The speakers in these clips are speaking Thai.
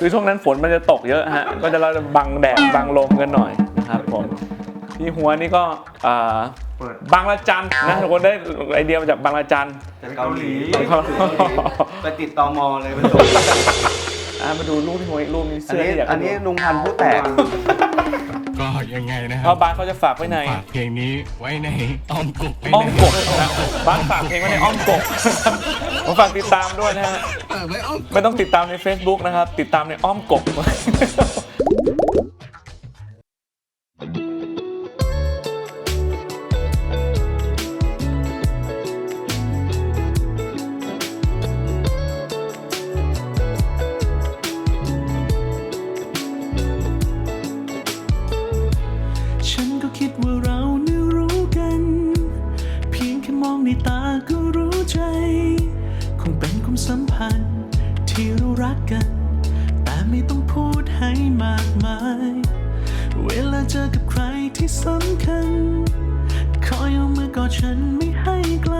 คือช่วงนั้นฝนมันจะตกเยอะฮะ ก็จะเราจะบังแดดบังลมกันหน่อยนะครับผมที่หัวนี่ก็อ่าเปิดบางละจันนะทุกคนได้ไอเดียมาจากบางละจันเกาหลีครับไปติดตอมอเลยมันตกอะมาดูรูปที่หัวอีกรูปนี้อันเสื้อนี้ที่อยากอันนี้ลุงพันธุ์ผู้แตก ก็ยังไงนะคเพรับราะบาสเขาจะฝากไว้ในฝากเพลงนี้ไว้ในอ้อมกบไว้อ้อมในกบนะบาสฝากเพลงไว้ในอ้อมกบผมฝากติดตามด้วยนะฮะ เออไว้อ้อมไม่ต้องติดตามใน Facebook นะครับ ติดตามในอ้อมกบ ที่สำคัญ คอยเอามือกอดฉันไม่ให้ไกล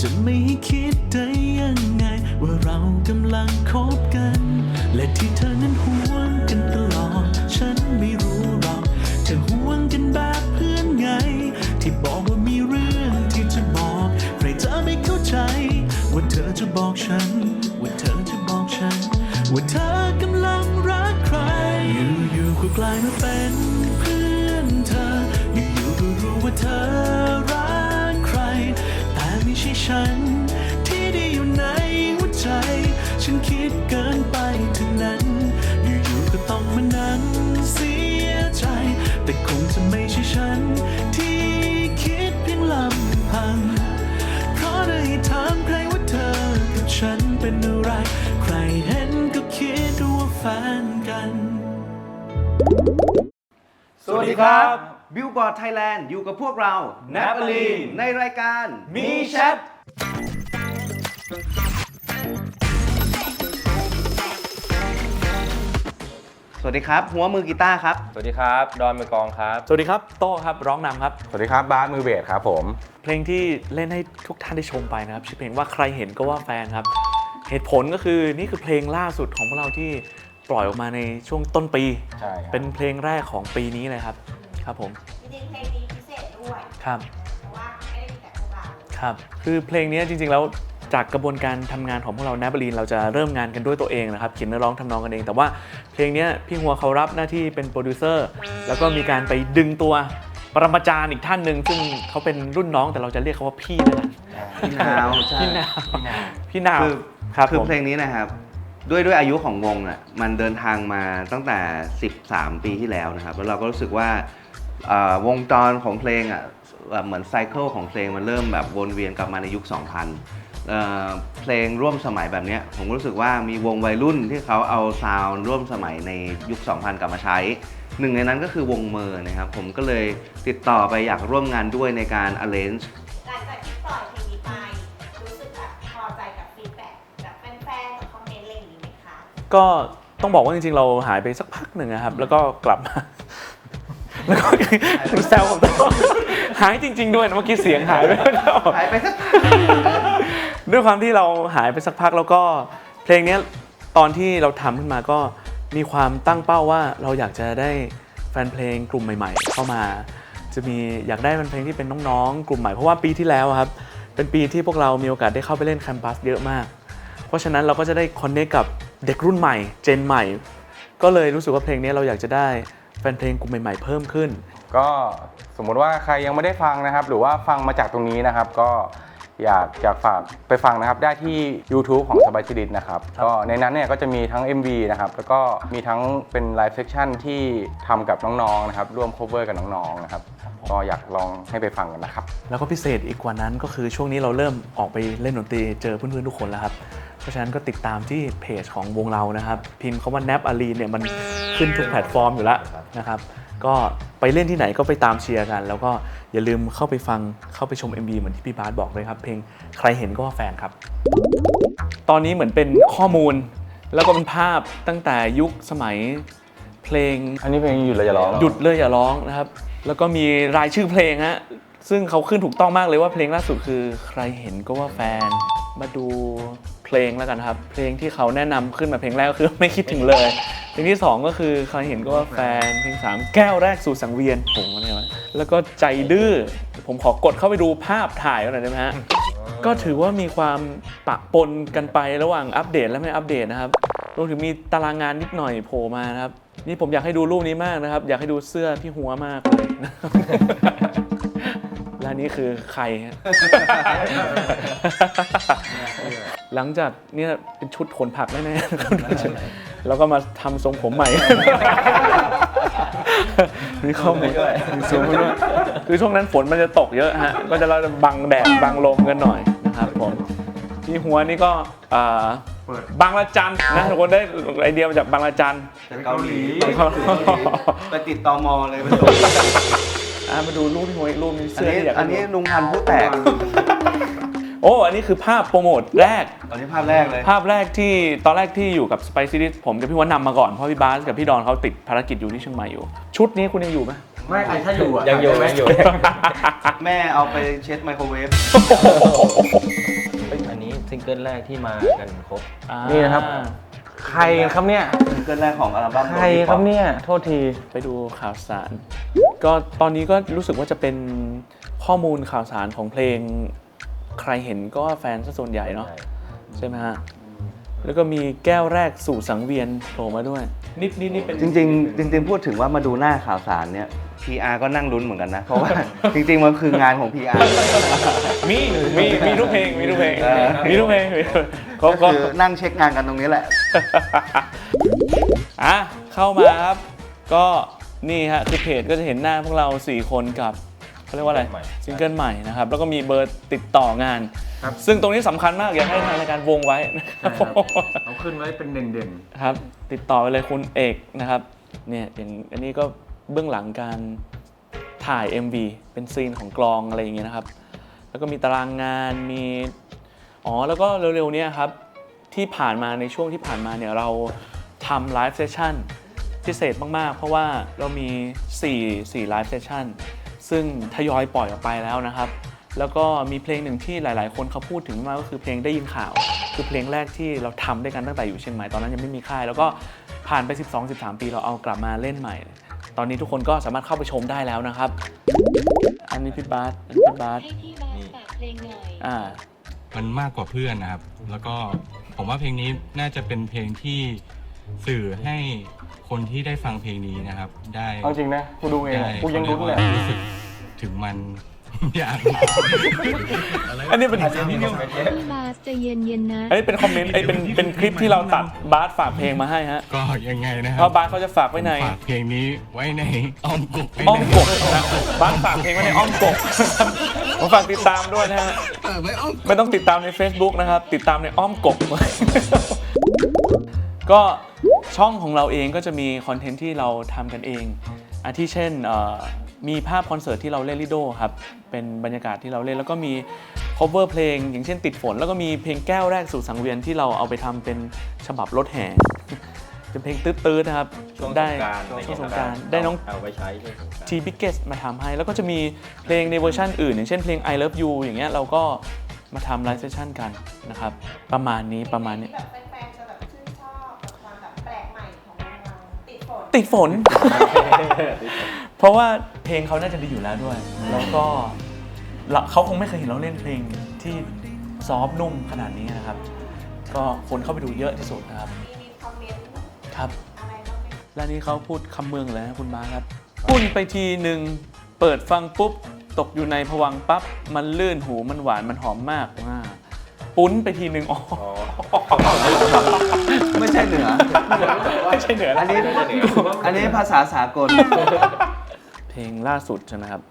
จะไม่คิดได้ยังไง ว่าเรากำลังคบกัน และที่เธอนั้นห่วงกันตลอด ฉันไม่รู้หรอกเธอห่วงกันแบบเพื่อนไง ที่บอกว่ามีเรื่องที่จะบอก ใครจะไม่เข้าใจ ว่าเธอจะบอกฉัน ว่าเธอจะบอกฉัน ว่าเธอกำลังรักใคร อยู่ๆก็กลายมาเป็น ไม่ใช่ฉัน ที่ได้อยู่ในหัวใจ ฉันคิดเกินไปทั้งนั้น อยู่ๆก็ต้องมานั่งเสียใจ แต่คงจะไม่ใช่ฉัน ที่คิดเพียงลำพัง เพราะได้ถามใครว่าเธอกับฉันเป็นอะไร ใครเห็นก็คิดว่าแฟนกัน สวัสดีครับ บิลบอร์ดไทยแลนด์อยู่กับพวกเราแนปอลีนในรายการมีแชทสวัสดีครับ หัวมือกีตาร์ครับ สวัสดีครับ ดอนมือกลองครับ สวัสดีครับโต้ครับร้องนำครับ สวัสดีครับบาสมือเบสครับผม เพลงที่เล่นให้ทุกท่านได้ชมไปนะครับชื่อเพลงว่าใครเห็นก็ว่าแฟนครับ เหตุผลก็คือนี่คือเพลงล่าสุดของพวกเราที่ปล่อยออกมาในช่วงต้นปี ใช่ครับ เป็นเพลงแรกของปีนี้เลยครับ ครับผมจริงๆเพลงนี้พิเศษด้วยครับ เพราะว่าไม่ได้มีแต่พวกเราครับ คือเพลงนี้จริงๆแล้วจากกระบวนการทำงานของพวกเราแนบลีนเราจะเริ่มงานกันด้วยตัวเองนะครับเขียนเนื้อร้องทำนองกันเอง แต่ว่าเพลงเนี้ยพี่หัวเขารับหน้าที่เป็นโปรดิวเซอร์แล้วก็มีการไปดึงตัวปรมาจารย์อีกท่านหนึ่งซึ่งเขาเป็นรุ่นน้องแต่เราจะเรียกเขาว่าพี่แล้วกันพี่นาวใช่พี่นาวพี่นาวคือครับคือผมเพลงนี้นะครับ ด้วยด้วยอายุของวงอะมันเดินทางมาตั้งแต่ 13 ปีที่แล้วนะครับ แล้วเราก็รู้สึกว่าเอ่อ วงจรของเพลงอะแบบเหมือนไซเคิลของเพลงมันเริ่มแบบวนเวียนกลับมาในยุค 2000เอ่อเพลงร่วมสมัยแบบเนี้ยผมรู้สึกว่ามีวงวัยรุ่นที่เขาเอาซาวด์ร่วมสมัยในยุค 2000 กลับมาใช้หนึ่งในนั้นก็คือวงเมอร์นะครับ ผมก็เลยติดต่อไปอยากร่วมงานด้วยในการ arrange หลังจากที่ปล่อยเพลงนี้ไป รู้สึกแบบพอใจกับฟีดแบ็กแบบแฟนๆกับคอมเมนต์อะไรอย่างนี้ไหมคะ ก็ต้องบอกว่าจริงๆ เราหายไปสักพักหนึ่งนะครับ แล้วก็กลับมา แล้วก็แซวผมตลอดหายจริง ๆ ด้วยนะเมื่อกี้เสียงหายไปหายไปสักด้วยความที่เราหายไปสักพักแล้วก็เพลงเนี้ยตอนที่เราทำขึ้นมาก็มีความตั้งเป้าว่าเราอยากจะได้แฟนเพลงกลุ่มใหม่ ๆ เข้ามา จะมีอยากได้แฟนเพลงที่เป็นน้องๆ กลุ่มใหม่เพราะว่าปีที่แล้วอะครับเป็นปีที่พวกเรามีโอกาสได้เข้าไปเล่นแคมปัสเยอะมาก เพราะฉะนั้นเราก็จะได้คอนเนคกับเด็กรุ่นใหม่ เจนใหม่ ก็เลยรู้สึกว่าเพลงนี้เราอยากจะได้ แฟนเพลงกลุ่มใหม่ๆเพิ่มขึ้น ก็สมมุติว่าใครยังไม่ได้ฟังนะครับ หรือว่าฟังมาจากตรงนี้นะครับ ก็อยากอยากฝากไปฟังนะครับ ได้ที่ YouTube ของสบายจิดิตนะครับ ก็ในนั้นเนี่ยก็จะมีทั้ง MV นะครับ แล้วก็มีทั้งเป็นไลฟ์เซ c ชันที่ทำกับน้องๆนะครับ ร่วม cover กับน้องๆนะครับ ก็อยากลองให้ไปฟังกันนะครับ แล้วก็พิเศษอีกกว่านั้นก็คือช่วงนี้เราเริ่มออกไปเล่นดนตรีเจอเพื่อนๆทุกคนแล้วครับ เพราะฉะนั้นก็ติดตามที่เพจของวงเรานะครับ พิมพ์คาว่า n a p a l e เนี่ยมันขึ้นทุกแพลตฟอร์มอยู่แล้ว นะครับก็ไปเล่นที่ไหนก็ไปตามเชียร์กัน แล้วก็อย่าลืมเข้าไปฟังเข้าไปชม MV เหมือนที่พี่บาสบอกเลยครับ เพลงใครเห็นก็ว่าแฟนครับ ตอนนี้เหมือนเป็นข้อมูล แล้วก็เป็นภาพตั้งแต่ยุคสมัยเพลงอันนี้เพลงหยุดเลยจะร้องหยุดเลยอย่าร้องนะครับ แล้วก็มีรายชื่อเพลงฮะซึ่งเขาขึ้นถูกต้องมากเลยว่าเพลงล่าสุดคือใครเห็นก็ว่าแฟนมาดู เพลงแล้วกันครับ เพลงที่เขาแนะนำขึ้นมาเพลงแรกก็คือ ไม่คิดถึงเลย เพลงที่สองก็คือใครเห็นก็ว่าแฟน เพลงสามแก้วแรกสู่สังเวียนผมว่าเนี่ยวะแล้วก็ใจดื้อ ผมขอกดเข้าไปดูภาพถ่ายหน่อยได้ไหมฮะ ก็ถือว่ามีความปะปนกันไประหว่างอัปเดตและไม่อัปเดตนะครับรวมถึงมีตารางงานนิดหน่อยโผล่มานะครับ นี่ผมอยากให้ดูรูปนี้มากนะครับ อยากให้ดูเสื้อพี่หัวมากเลยนะครับ และนี่คือใครฮะ หลังจากเนี่ยเป็นชุดขนผักแน่ๆนะครับแล้วก็มาทำทรงผมใหม่ มีข้อมูลมีซูมมาด้วยคือช่วงนั้นฝนมันจะตกเยอะฮะ ก็จะเราจะบังแดดบังลมกันหน่อยนะครับผมที่หัวนี่ก็อ่าบางละจันนะทุกคนได้ไอเดียมาจากบางละจันเกาหลีครับไปติดตอมอเลยไปส่งอะมาดูรูปพี่หัวอีกรูปนึงอันเสื้อนี้ที่อยากอัให้นนี้ดูลุงพันธุ์ผู้แตก โอ้อันนี้คือภาพโปรโมทแรก อันนี้ภาพแรกเลยภาพแรกที่ตอนแรกที่อยู่กับ Spicy Dish ผมกับพี่วันนำมาก่อน เพราะพี่บาสกับพี่ดอนเขาติดภารกิจอยู่ที่เชียงใหม่อยู่ ชุดนี้คุณยังอยู่ไหมไม่ไอถ้าอยู่อะยังอยู่ยังอยู่ แม่เอาไปเช็ดไมโครเวฟเฮ้ยอันนี้ซิงเกิลแรกที่มากันครบ นี่นะครับ ใครครับเนี่ย ซิงเกิลแรกของอัลบั้มใครครับเนี่ย โทษที ไปดูข่าวสาร ก็ตอนนี้ก็รู้สึกว่าจะเป็นข้อมูลข่าวสารของเพลง ใครเห็นก็ว่าแฟนซะส่วนใหญ่เนาะใช่ไหมฮะแล้วก็มีแก้วแรกสู่สังเวียนโผล่มาด้วยนิดนี่นี่เป็นจริงๆจริง ๆ พูดถึงว่ามาดูหน้าข่าวสารเนี่ย PR ก็นั่งลุ้นเหมือนกันนะ เพราะว่า จริง ๆ มันคืองานของ PR มีมีมีทุกเพลงมีทุกเพลงเออมีทุกเพลงมีทุกเพลงก็ก็คือนั่งเช็คงานกันตรงนี้แหละอะเข้ามาครับ ก็นี่ฮะคือเพจก็จะเห็นหน้าพวกเรา 4 คนกับ เขาเรียกว่าอะไรซิงเกิลใหม่นะครับแล้วก็มีเบอร์ติดต่องาน ครับซึ่งตรงนี้สำคัญมากอยากให้ทางรายการวงไว้นะครับเอาขึ้นไว้เป็นเด่นครับติดต่อไปเลยคุณเอกนะครับเนี่ยอย่างอันนี้ก็เบื้องหลังการถ่าย MV เป็นซีนของกลองอะไรอย่างเงี้ยนะครับ แล้วก็มีตารางงานมีอ๋อแล้วก็เร็วๆเนี้ครับ ที่ผ่านมาในช่วงที่ผ่านมาเนี่ยเราทำไลฟ์เซสชั่นพิเศษมากๆ เพราะว่าเรามี4 4ไลฟ์เซสชั่น ซึ่งทยอยปล่อยออกไปแล้วนะครับ แล้วก็มีเพลงหนึ่งที่หลาย ๆ คนเขาพูดถึงมากก็คือเพลงได้ยินข่าว คือเพลงแรกที่เราทำด้วยกันตั้งแต่อยู่เชียงใหม่ตอนนั้นยังไม่มีค่าย แล้วก็ผ่านไป 12-13 ปีเราเอากลับมาเล่นใหม่ ตอนนี้ทุกคนก็สามารถเข้าไปชมได้แล้วนะครับ อันนี้พี่บาสอันนี้พี่บาสให้พี่บาสฝากเพลงหน่อยอ่า มันมากกว่าเพื่อนนะครับ แล้วก็ผมว่าเพลงนี้น่าจะเป็นเพลงที่สื่อให้คนที่ได้ฟังเพลงนี้นะครับ ได้ๆเอาจริงนะกูดูเองได้กูยังรุ้นเลย รู้สึก ถึงมัน อยากอันนี้เป็นพี่บาสใจะเย็นเย็นๆนะ อันนี้เป็นคอมเมนต์ไอ้ยเป็นเป็นคลิปที่เราตัดบาสฝากเพลงมาให้ฮะก็ยังไงนะคเพรัราะบาสเขาจะฝากไว้ในฝากเพลงนี้ไว้ในอ้อมกบไว้อ้อมในกบนะบาสฝากเพลงไว้ในอ้อมกบผมฝากติดตามด้วยนะฮะไม่ต้องติดตามใน Facebook นะครับ ติดตามในอ้อมกบ ก็ช่องของเราเองก็จะมีคอนเทนต์ที่เราทำกันเองอาทิเช่นเอ่อ มีภาพคอนเสิร์ตที่เราเล่นลิโดครับเป็นบรรยากาศที่เราเล่นแล้วก็มี cover เพลง อย่างเช่นติดฝน แล้วก็มีเพลงแก้วแรกสู่สังเวียนที่เราเอาไปทำเป็นฉบับรถแห่เป็นเพลงตื้อๆนะครับได้ช่วงสงกรารได้น้องเอาไว้ใช้ช่วงสงกรานต์ทีพิกเกสมาทำให้ แล้วก็จะมีเพลงในเวอร์ชันอื่น อย่างเช่นเพลง I Love You อย่างเงี้ยเราก็มาทำไลฟ์เซสชั่นกันนะครับ ประมาณนี้ประมาณนี้แบบแฟนๆจะแบบชื่นชอบความแบบแปลกใหม่ของวงเราติดฝนติดฝน เพราะว่า เพลงเขาน่าจะดีอยู่แล้วด้วย แล้วก็เราเขาคงไม่เคยเห็นเราเล่นเพลงที่ซอฟต์นุ่มขนาดนี้นะครับ ก็คนเข้าไปดูเยอะที่สุดนะครับ มีมีคอมเมนต์ครับอะไรบ้างไหมแล้วนี่เขาพูดคำเมืองเลยนะคุณมาครับปุ้นไปทีหนึ่งเปิดฟังปุ๊บ ตกอยู่ในผวังค์ปั๊บ มันลื่นหูมันหวานมันหอมมากอ่าปุ้นไปทีหนึ่งอ๋อไม่ใช่เหนือ ไม่ใช่เหนืออัอันนี้ อันนี้ภาษาสากล เพลงล่าสุดใช่ไหมครับ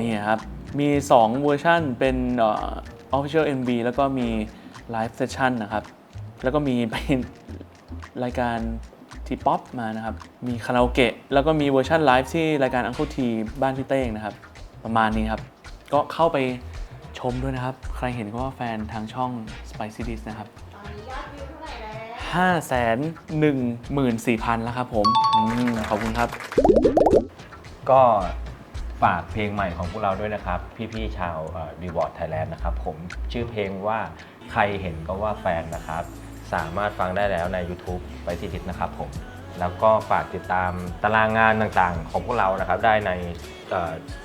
นี่ครับ มี 2 เวอร์ชันเป็นเอ่อ official MV แล้วก็มี live session นะครับ แล้วก็มีเป็นรายการทีป๊อปมานะครับ มีคาราโอเกะแล้วก็มีเวอร์ชันไลฟ์ที่รายการ Uncle T บ้านพี่เต้งนะครับ ประมาณนี้ครับ ก็เข้าไปชมด้วยนะครับ ใครเห็นก็ว่าแฟนทางช่อง Spicy d i s นะครับตอนนี้ยอดวิวเท่าไหร่แล้ว5 1 4 0 0 0 แล้วครับผมอมขอบคุณครับ ก็ฝากเพลงใหม่ของพวกเราด้วยนะครับ พี่ๆชาวรีวอร์ดไทยแลนด์นะครับ ผมชื่อเพลงว่าใครเห็นก็ว่าแฟนนะครับ สามารถฟังได้แล้วใน YouTube ไปที่ทิศนะครับผม แล้วก็ฝากติดตามตารางงานต่างๆ ของพวกเรานะครับ ได้ใน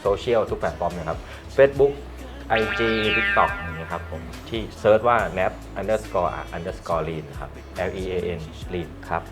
โซเชียลทุกแพลตฟอร์มนะครับ Facebook IG TikTok อย่างนี้ครับผมที่เซิร์ชว่า nap underscore underscore lean ครับ L E A N lean ครับ